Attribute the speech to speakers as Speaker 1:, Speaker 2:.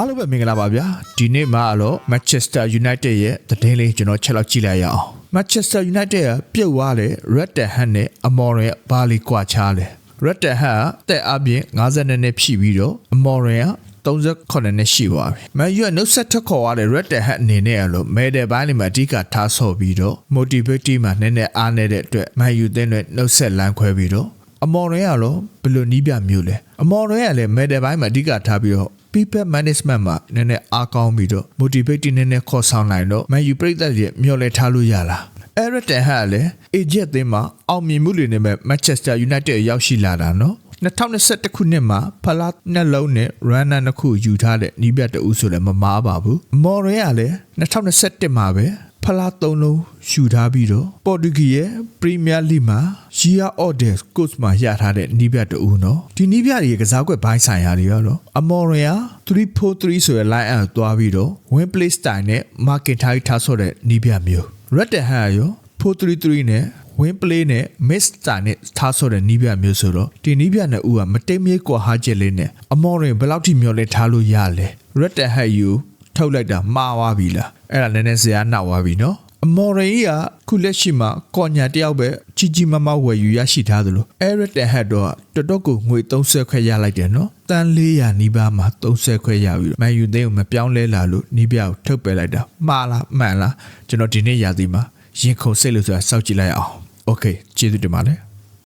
Speaker 1: အားလုံးပဲမင်္ဂလာပါဗျာဒီနေ့မှာတော့ Manchester United ရဲ့သတင်းလေးကျွန်တော်ချက်လောက်ကြည့်လိုက်ရအောင် Manchester United ကပြုတ်သွားတယ် Red Hat နဲ့ Amorim ရဲ့ဘာလီကွာချားလဲ Red Hat ကတက်အပြင်52နှစ်ဖြည့်ပြီးတော့ Amorim က38နှစ်ရှိသွားပြီ။မန်ယူကနှုတ်ဆက်ထွက်ခေါ်ရတဲ့ Red Hat အနေနဲ့အလို့မဲတယ်ပိုင်းလေးမှာအဓိကထားဆော့ပြီးတော့ motivate မှာနည်းနည်းအားနေတဲ့အတွက်မန်ယူတင်းနဲ့နှုတ်ဆက်လမ်းခွဲပြီးတော့အမော်ရင်ကတော့ဘယ်လိုနီးပြမျိုးလဲအမော်ရင်ကလည်းမဲတယ်ပိုင်းမှာအဓိကထားပြီးတော့ people management မှာနည်းနည်းအားကောင်းပြီးတော့ motivate နည်းနည်းခေါ်ဆောင်နိုင်တော့မန်ယူပြည်သက်ရဲ့မျှော်လင့်ထားလို့ရလားအဲ့ရတန်ဟာလည်း agent အသင်းမှာအောင်မြင်မှုတွေနဲ့ပဲ Manchester United ရောက်ရှိလာတာနော်2021ခုနှစ်မှာဖလားနှလုံးနဲ့ runner နှစ်ခုယူထားတဲ့နီးပြတ်တူဆိုလည်းမမားပါဘူးမော်ရဲကလည်း2021မှာပဲ ဖလား၃လုံးယူထားပြီးတော့ပေါ်တူဂီရဲ့ပရီးမီးယားလိမှာ Year Orders Coach မှာရထားတဲ့နီးပြတ်တူနော်ဒီနီးပြတွေရဲ့ကစားကွက်ဘိုင်းဆိုင်ရာတွေရောတော့အမော်ရဲက343ဆိုတဲ့ line up သွားပြီးတော့ win play style နဲ့ market ထားထားဆိုတဲ့နီးပြမျိုး Red Hat ရော433နဲ့ win play နဲ့ miss တာနဲ့ထားဆိုတဲ့နီးပြမျိုးဆိုတော့ဒီနီးပြနဲ့ဦးကမတိတ်မြေကွာဟာချက်လေးနဲ့အမော်ရင်ဘယ်လောက်ထိမျောလဲထားလို့ရလဲ red hat you ထုတ်လိုက်တာမှားသွားပြီလားအဲ့ဒါနည်းနည်းစရာနောက်သွားပြီနော်အမော်ရင်ကြီးကခုလက်ရှိမှာကော်ညာတယောက်ပဲကြီးကြီးမားမားဝယ်ယူရရှိထားသလိုအဲ့ red hat တော့တော်တော်ကိုငွေ30ခွဲရလိုက်တယ်နော်တန်400နီးပါးမှာ30ခွဲရပြီမန်ယူသိန်းကိုမပြောင်းလဲလာလို့နီးပြကိုထုတ်ပယ်လိုက်တာမှားလားမှန်လားကျွန်တော်ဒီနေ့ရာသီမှာရင်ခုန်စိတ်လို့ဆိုတာစောက်ကြည့်လိုက်အောင် โอเคကျေးဇူးတင်ပါတယ်